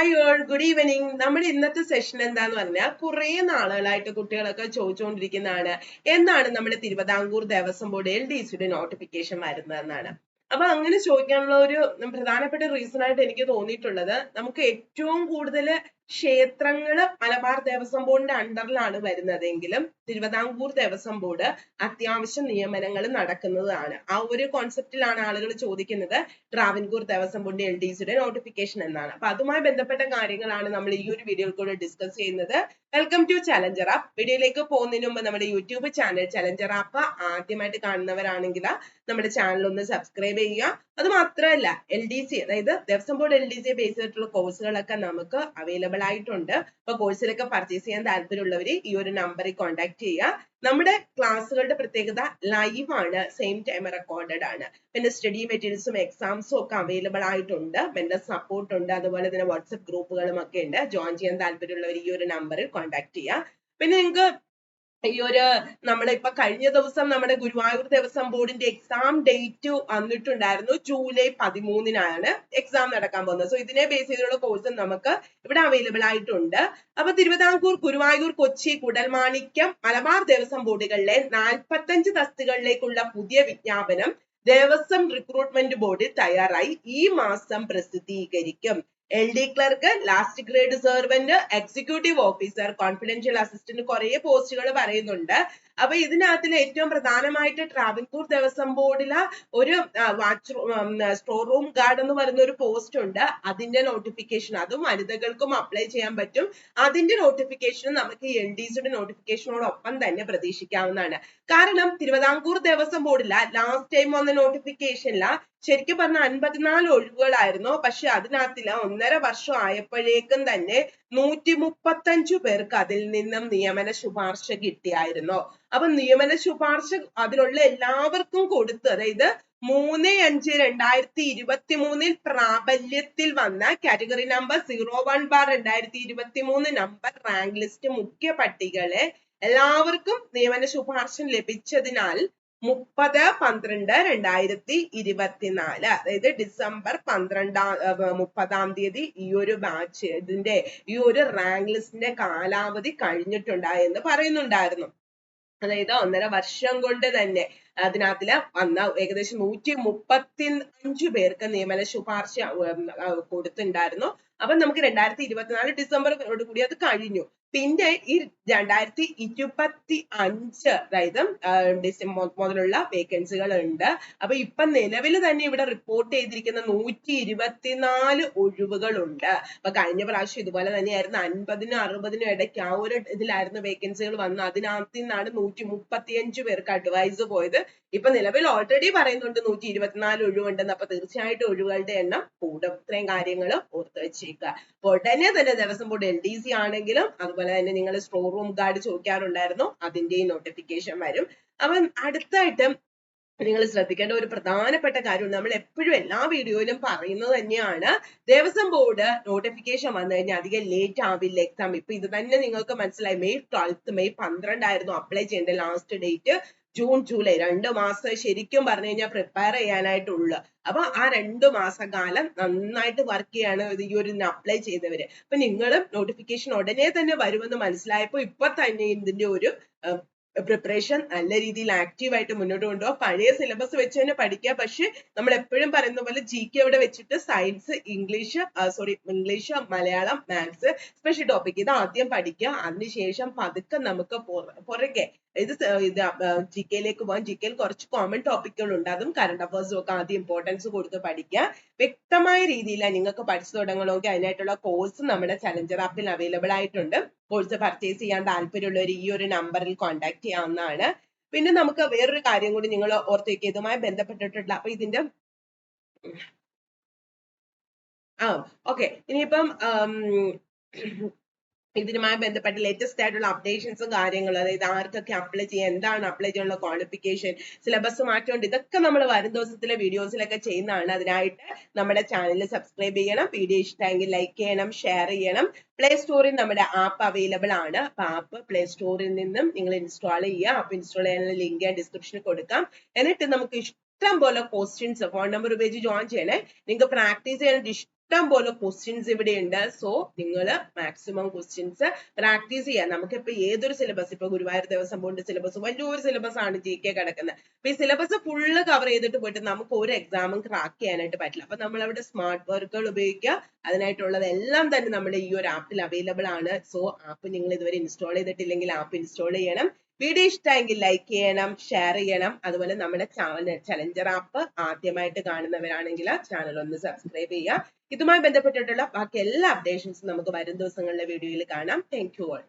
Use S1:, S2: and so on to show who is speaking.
S1: Hi all good evening നമ്മുടെ ഇന്നത്തെ session എന്താന്ന് പറഞ്ഞാൽ കുറെ നാളുകളായിട്ട് കുട്ടികളൊക്കെ ചോദിച്ചുകൊണ്ടിരിക്കുന്നതാണ്. എന്നാണ് നമ്മുടെ Thiruvithamkoor Devaswom board L D സിയുടെ നോട്ടിഫിക്കേഷൻ വരുന്നതെന്നാണ്. അപ്പൊ അങ്ങനെ ചോദിക്കാനുള്ള ഒരു പ്രധാനപ്പെട്ട റീസൺ ആയിട്ട് എനിക്ക് തോന്നിയിട്ടുള്ളത് നമുക്ക് ഏറ്റവും കൂടുതൽ ക്ഷേത്രങ്ങൾ മലബാർ ദേവസ്വം ബോർഡിന്റെ അണ്ടറിലാണ് വരുന്നതെങ്കിലും തിരുവിതാംകൂർ ദേവസ്വം ബോർഡ് അത്യാവശ്യം നിയമനങ്ങൾ നടക്കുന്നതാണ്. ആ ഒരു കോൺസെപ്റ്റിലാണ് ആളുകൾ ചോദിക്കുന്നത് ട്രാവൻകൂർ ദേവസ്വം ബോർഡിന്റെ എൽ ഡി സിയുടെ നോട്ടിഫിക്കേഷൻ എന്നാണ്. അപ്പൊ അതുമായി ബന്ധപ്പെട്ട കാര്യങ്ങളാണ് നമ്മൾ ഈ ഒരു വീഡിയോയിൽ കൂടെ ഡിസ്കസ് ചെയ്യുന്നത്. വെൽക്കം ടു ചലഞ്ചർ ആപ്പ് വീഡിയോയിലേക്ക് പോകുന്നതിന് മുമ്പ് നമ്മുടെ യൂട്യൂബ് ചാനൽ ചലഞ്ചർ ആപ്പ് ആദ്യമായിട്ട് കാണുന്നവരാണെങ്കിൽ നമ്മുടെ ചാനൽ ഒന്ന് സബ്സ്ക്രൈബ് ചെയ്യുക. അത് മാത്രമല്ല എൽ ഡി സി അതായത് Devaswom board L D C base ചെയ്തിട്ടുള്ള കോഴ്സുകളൊക്കെ നമുക്ക് അവൈലബിൾ ആയിട്ടുണ്ട് അപ്പൊ കോഴ്സിലൊക്കെ പർച്ചേസ് ചെയ്യാൻ താല്പര്യമുള്ളവർ ഈ ഒരു നമ്പറിൽ കോൺടാക്ട് ചെയ്യുക. നമ്മുടെ ക്ലാസ്സുകളുടെ പ്രത്യേകത ലൈവ് ആണ് സെയിം ടൈം റെക്കോർഡഡ് ആണ്. പിന്നെ സ്റ്റഡി മെറ്റീരിയൽസും എക്സാംസും ഒക്കെ അവൈലബിൾ ആയിട്ടുണ്ട്. മെന്റൽ സപ്പോർട്ട് ഉണ്ട്. അതുപോലെ തന്നെ വാട്സപ്പ് ഗ്രൂപ്പുകളും ഒക്കെ ഉണ്ട്. ജോയിൻ ചെയ്യാൻ താല്പര്യമുള്ളവർ ഈ ഒരു നമ്പറിൽ കോൺടാക്ട് ചെയ്യുക. പിന്നെ നിങ്ങൾക്ക് ഈ ഒരു നമ്മുടെ ഇപ്പൊ കഴിഞ്ഞ ദിവസം നമ്മുടെ ഗുരുവായൂർ ദേവസ്വം ബോർഡിന്റെ എക്സാം ഡേറ്റ് വന്നിട്ടുണ്ടായിരുന്നു. ജൂലൈ പതിമൂന്നിനാണ് എക്സാം നടക്കാൻ പോകുന്നത്. സോ ഇതിനെ ബേസ് ചെയ്തുള്ള കോഴ്സ് നമുക്ക് ഇവിടെ അവൈലബിൾ ആയിട്ടുണ്ട്. അപ്പൊ തിരുവിതാംകൂർ ഗുരുവായൂർ കൊച്ചി കുടൽമാണിക്യം മലബാർ ദേവസ്വം ബോർഡുകളിലെ നാൽപ്പത്തഞ്ച് തസ്തികകളിലേക്കുള്ള പുതിയ വിജ്ഞാപനം ദേവസ്വം റിക്രൂട്ട്മെന്റ് ബോർഡ് തയ്യാറായി. ഈ മാസം പ്രസിദ്ധീകരിക്കും. L D clerk last grade servant executive officer confidential assistant കുറെ പോസ്റ്റുകൾ പറയുന്നുണ്ട്. അപ്പൊ ഇതിനകത്തിൽ ഏറ്റവും പ്രധാനമായിട്ട് ട്രാവൻകൂർ ദേവസ്വം ബോർഡിലെ ഒരു വാച്ച് സ്റ്റോർ റൂം ഗാർഡ് എന്ന് പറയുന്ന ഒരു പോസ്റ്റ് ഉണ്ട്. അതിന്റെ നോട്ടിഫിക്കേഷൻ അതും വനിതകൾക്കും അപ്ലൈ ചെയ്യാൻ പറ്റും. അതിന്റെ നോട്ടിഫിക്കേഷനും നമുക്ക് എൽ ഡി സിയുടെ നോട്ടിഫിക്കേഷനോടൊപ്പം തന്നെ പ്രതീക്ഷിക്കാവുന്നതാണ്. കാരണം തിരുവിതാംകൂർ ദേവസ്വം ബോർഡില ലാസ്റ്റ് ടൈം വന്ന നോട്ടിഫിക്കേഷനില ശരിക്കും പറഞ്ഞ അൻപത്തിനാല് ഒഴിവുകളായിരുന്നു. പക്ഷെ അതിനകത്തില്ല ഒന്നര വർഷം ആയപ്പോഴേക്കും തന്നെ നൂറ്റി മുപ്പത്തഞ്ചു പേർക്ക് അതിൽ നിന്നും നിയമന ശുപാർശ കിട്ടിയായിരുന്നു. അപ്പൊ നിയമന ശുപാർശ അതിലുള്ള എല്ലാവർക്കും കൊടുത്തു അതായത് മൂന്ന് അഞ്ച് രണ്ടായിരത്തി ഇരുപത്തി മൂന്നിൽ പ്രാബല്യത്തിൽ വന്ന category number zero one bar രണ്ടായിരത്തി ഇരുപത്തി മൂന്ന് നമ്പർ റാങ്ക് ലിസ്റ്റ് മുഖ്യ പട്ടികകളെ എല്ലാവർക്കും നിയമന ശുപാർശ ലഭിച്ചതിനാൽ മുപ്പത് പന്ത്രണ്ട് രണ്ടായിരത്തി ഇരുപത്തിനാല്. അതായത് ഡിസംബർ പന്ത്രണ്ടാം മുപ്പതാം തീയതി ഈ ഒരു ബാച്ച് ഇതിന്റെ ഈ ഒരു റാങ്ക് ലിസ്റ്റിന്റെ കാലാവധി കഴിഞ്ഞിട്ടുണ്ടായെന്ന് പറയുന്നുണ്ടായിരുന്നു. അതായത് ഒന്നര വർഷം കൊണ്ട് തന്നെ അതിനകത്തിൽ വന്ന ഏകദേശം നൂറ്റി മുപ്പത്തി അഞ്ചു പേർക്ക് നിയമന ശുപാർശ കൊടുത്തിട്ടുണ്ടായിരുന്നു. അപ്പൊ നമുക്ക് രണ്ടായിരത്തി ഇരുപത്തിനാല് ഡിസംബറോട് കൂടി അത് കഴിഞ്ഞു. പിന്നെ ഈ രണ്ടായിരത്തി ഇരുപത്തി അഞ്ച് അതായത് ഡിസംബർ മുതലുള്ള വേക്കൻസികൾ ഉണ്ട് അപ്പൊ ഇപ്പൊ നിലവിൽ തന്നെ ഇവിടെ റിപ്പോർട്ട് ചെയ്തിരിക്കുന്ന നൂറ്റി ഇരുപത്തിനാല് ഒഴിവുകൾ ഉണ്ട് അപ്പൊ കഴിഞ്ഞ പ്രാവശ്യം ഇതുപോലെ തന്നെയായിരുന്നു. അൻപതിനും അറുപതിനും ഇടയ്ക്ക് ആ ഒരു ഇതിലായിരുന്നു വേക്കൻസികൾ വന്നത്. അതിനകത്ത് നിന്നാണ് നൂറ്റി മുപ്പത്തിയഞ്ച് പേർക്ക് അഡ്വൈസ് പോയത്. ഇപ്പൊ നിലവിൽ ഓൾറെഡി പറയുന്നുണ്ട് നൂറ്റി ഇരുപത്തിനാല് ഒഴിവുണ്ടെന്ന്. അപ്പൊ തീർച്ചയായിട്ടും ഒഴിവുകളുടെ എണ്ണം കൂടും. ഇത്രയും കാര്യങ്ങൾ ഓർത്ത് വെച്ചേക്കുക. ഉടനെ തന്നെ Devaswom board L D C ആണെങ്കിലും അതുപോലെ തന്നെ നിങ്ങൾ സ്റ്റോർ റൂം ഗാർഡ് ചോദിക്കാറുണ്ടായിരുന്നു. അതിന്റെയും നോട്ടിഫിക്കേഷൻ വരും. അപ്പം അടുത്തായിട്ട് നിങ്ങൾ ശ്രദ്ധിക്കേണ്ട ഒരു പ്രധാനപ്പെട്ട കാര്യം നമ്മൾ എപ്പോഴും എല്ലാ വീഡിയോയിലും പറയുന്നത് തന്നെയാണ്. ദേവസ്വം ബോർഡ് നോട്ടിഫിക്കേഷൻ വന്നു കഴിഞ്ഞാൽ അധികം ലേറ്റ് ആവില്ല എക്സാം ഇപ്പൊ ഇത് തന്നെ നിങ്ങൾക്ക് മനസ്സിലായി. മെയ് ട്വൽത്ത് മെയ് പന്ത്രണ്ടായിരുന്നു അപ്ലൈ ചെയ്യേണ്ട ലാസ്റ്റ് ഡേറ്റ് ജൂൺ ജൂലൈ രണ്ട് മാസം ശരിക്കും പറഞ്ഞു കഴിഞ്ഞാൽ പ്രിപ്പയർ ചെയ്യാനായിട്ടുള്ള. അപ്പൊ ആ രണ്ട് മാസക്കാലം നന്നായിട്ട് വർക്ക് ചെയ്യാണ് ഈ ഒരു അപ്ലൈ ചെയ്തവര്. അപ്പൊ നിങ്ങളും നോട്ടിഫിക്കേഷൻ ഉടനെ തന്നെ വരുമെന്ന് മനസ്സിലായപ്പോ ഇപ്പൊ തന്നെ ഇതിന്റെ ഒരു പ്രിപ്പറേഷൻ നല്ല രീതിയിൽ ആക്റ്റീവ് ആയിട്ട് മുന്നോട്ട് കൊണ്ടുപോകാം പഴയ സിലബസ് വെച്ച് തന്നെ പഠിക്കുക പക്ഷെ നമ്മൾ എപ്പോഴും പറയുന്ന പോലെ ജി കെ അവിടെ വെച്ചിട്ട് science English sorry English Malayalam maths special topic ഇത് ആദ്യം പഠിക്കുക അതിനുശേഷം പതുക്കെ നമുക്ക് പുറകെ ഇത് ഇത് ജി കെയിലേക്ക് പോകാം ജി കെയിൽ കുറച്ച് കോമൺ ടോപ്പിക്കുകൾ ഉണ്ട്. അതും കറണ്ട് അഫേഴ്സും ഒക്കെ ആദ്യം ഇമ്പോർട്ടൻസ് കൊടുത്ത് പഠിക്കുക വ്യക്തമായ രീതിയിൽ നിങ്ങൾക്ക് പഠിച്ചു തുടങ്ങണമെങ്കിൽ അതിനായിട്ടുള്ള കോഴ്സ് നമ്മുടെ ചലഞ്ചർ ആപ്പിൽ അവൈലബിൾ ആയിട്ടുണ്ട്. കോഴ്സ് പർച്ചേസ് ചെയ്യാൻ താല്പര്യമുള്ളവർ ഈ ഒരു നമ്പറിൽ കോൺടാക്ട് ചെയ്യാവുന്നതാണ്. പിന്നെ നമുക്ക് വേറൊരു കാര്യം കൂടി നിങ്ങൾ ഓർത്ത് വെക്കുക ഇതുമായി ബന്ധപ്പെട്ടിട്ടുള്ള അപ്പൊ ഇതിന്റെ ആ ഓക്കെ ഇനിയിപ്പം ഇതിനുമായി ബന്ധപ്പെട്ട ലേറ്റസ്റ്റ് ആയിട്ടുള്ള അപ്ഡേഷൻസും കാര്യങ്ങളും അതായത് ആർക്കൊക്കെ അപ്ലൈ ചെയ്യാം എന്താണ് അപ്ലൈ ചെയ്യാനുള്ള ക്വാളിഫിക്കേഷൻ സിലബസ് മാറ്റമുണ്ട് ഇതൊക്കെ നമ്മൾ വരും ദിവസത്തിലെ വീഡിയോസിലൊക്കെ ചെയ്യുന്നതാണ്. അതിനായിട്ട് നമ്മുടെ ചാനൽ സബ്സ്ക്രൈബ് ചെയ്യണം വീഡിയോ ഇഷ്ടമെങ്കിൽ ലൈക്ക് ചെയ്യണം ഷെയർ ചെയ്യണം. പ്ലേ സ്റ്റോറിൽ നമ്മുടെ ആപ്പ് അവൈലബിൾ ആണ്. അപ്പൊ ആപ്പ് പ്ലേ സ്റ്റോറിൽ നിന്നും നിങ്ങൾ ഇൻസ്റ്റാൾ ചെയ്യുക. ആപ്പ് ഇൻസ്റ്റാൾ ചെയ്യാനുള്ള ലിങ്ക് ഡിസ്ക്രിപ്ഷനിൽ കൊടുക്കാം. എന്നിട്ട് നമുക്ക് ഇഷ്ടം പോലെ ക്വസ്റ്റ്യൻസ് ഫോൺ നമ്പർ ഉപയോഗിച്ച് ജോയിൻ ചെയ്യണേ. നിങ്ങൾക്ക് പ്രാക്ടീസ് ചെയ്യാനായിട്ട് ഇഷ്ടം പോലെ ക്വസ്റ്റ്യൻസ് ഇവിടെ ഉണ്ട് സോ നിങ്ങൾ മാക്സിമം ക്വസ്റ്റ്യൻസ് പ്രാക്ടീസ് ചെയ്യാം. നമുക്കിപ്പോ ഏതൊരു സിലബസ് ഇപ്പൊ ഗുരുവായൂർ ദേവസ്വം ബോർഡ് സിലബസ് വലിയൊരു സിലബസ് ആണ് ജി കെ കിടക്കുന്നത്. അപ്പൊ ഈ സിലബസ് ഫുള്ള് കവർ ചെയ്തിട്ട് പോയിട്ട് നമുക്ക് ഒരു എക്സാമും ക്രാക്ക് ചെയ്യാനായിട്ട് പറ്റില്ല. അപ്പൊ നമ്മൾ അവിടെ സ്മാർട്ട് വർക്കുകൾ ഉപയോഗിക്കുക. അതിനായിട്ടുള്ളത് എല്ലാം തന്നെ നമ്മുടെ ഈ ഒരു ആപ്പിൽ അവൈലബിൾ ആണ്. സോ ആപ്പ് നിങ്ങൾ ഇതുവരെ ഇൻസ്റ്റാൾ ചെയ്തിട്ടില്ലെങ്കിൽ ആപ്പ് ഇൻസ്റ്റാൾ ചെയ്യണം. വീഡിയോ ഇഷ്ടമെങ്കിൽ ലൈക്ക് ചെയ്യണം ഷെയർ ചെയ്യണം. അതുപോലെ നമ്മുടെ ചാനൽ ചലഞ്ചർ ആപ്പ് ആദ്യമായിട്ട് കാണുന്നവരാണെങ്കിൽ ചാനൽ ഒന്ന് സബ്സ്ക്രൈബ് ചെയ്യുക. ഇതുമായി ബന്ധപ്പെട്ടിട്ടുള്ള ബാക്കി എല്ലാ അപ്ഡേഷൻസും നമുക്ക് വരും ദിവസങ്ങളിലെ വീഡിയോയിൽ കാണാം. Thank you all